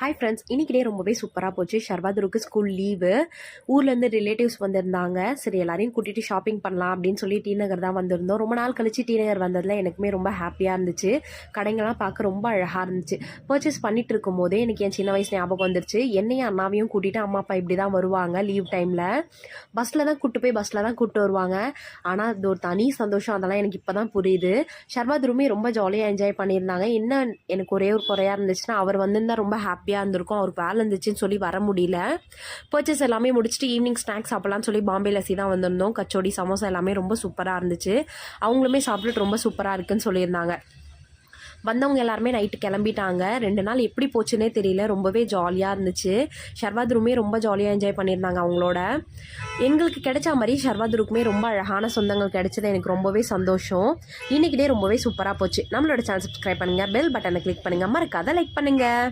Hi friends இன்னைக்கு ரொம்பவே சூப்பராக போச்சு. ஷர்வாதுருக்கு ஸ்கூல் லீவு ஊர்லேருந்து ரிலேட்டிவ்ஸ் வந்திருந்தாங்க. சரி எல்லாரையும் கூட்டிகிட்டு ஷாப்பிங் பண்ணலாம் அப்படின்னு சொல்லி டி நகர் தான் வந்திருந்தோம். ரொம்ப நாள் கழிச்சு டி நகர் வந்ததில் எனக்குமே ரொம்ப ஹாப்பியாக இருந்துச்சு. கடைங்கள்லாம் பார்க்க ரொம்ப அழகாக இருந்துச்சு. பர்ச்சேஸ் பண்ணிட்டு இருக்கும் போதே எனக்கு என் சின்ன வயசு ஞாபகம் வந்துருச்சு. என்னையும் அண்ணாவையும் கூட்டிகிட்டு அம்மா அப்பா இப்படி தான் வருவாங்க லீவ் டைமில் பஸ்ஸில் தான் கூட்டு போய் பஸ்ஸில் தான் கூப்பிட்டு வருவாங்க. ஆனால் அது ஒரு தனி சந்தோஷம். அதெல்லாம் எனக்கு இப்போ தான் புரியுது. ஷர்வாதுருமே ரொம்ப ஜாலியாக என்ஜாய் பண்ணியிருந்தாங்க. என்ன எனக்கு ஒரே ஒரு குறையாக இருந்துச்சுன்னா அவர் வந்திருந்தால் ரொம்ப ஹாப்பி ஹாப்பியாக இருந்திருக்கும். அவருக்கு வேலை இருந்துச்சுன்னு சொல்லி வர முடியல. பர்ச்சேஸ் எல்லாமே முடிச்சுட்டு ஈவினிங் ஸ்நாக்ஸ் சாப்பிட்லான்னு சொல்லி பாம்பே லசி தான் வந்திருந்தோம். கச்சோடி சமோசா எல்லாமே ரொம்ப சூப்பராக இருந்துச்சு. அவங்களுமே சாப்பிட்டுட்டு ரொம்ப சூப்பராக இருக்குன்னு சொல்லியிருந்தாங்க. வந்தவங்க எல்லாருமே நைட்டு கிளம்பிட்டாங்க. ரெண்டு நாள் எப்படி போச்சுன்னே தெரியல. ரொம்பவே ஜாலியாக இருந்துச்சு. ஷர்வாதுருமே ரொம்ப ஜாலியாக என்ஜாய் பண்ணியிருந்தாங்க அவங்களோட. எங்களுக்கு கிடைச்ச மாதிரி ஷர்வாதுருக்குமே ரொம்ப அழகான சொந்தங்கள் கிடைச்சது. எனக்கு ரொம்பவே சந்தோஷம். இன்னைக்கு டே ரொம்பவே சூப்பராக போச்சு. நம்மளோட சேனல் சப்ஸ்கிரைப் பண்ணுங்கள் பெல் பட்டனை கிளிக் பண்ணுங்கள் மறக்காத லைக் பண்ணுங்கள்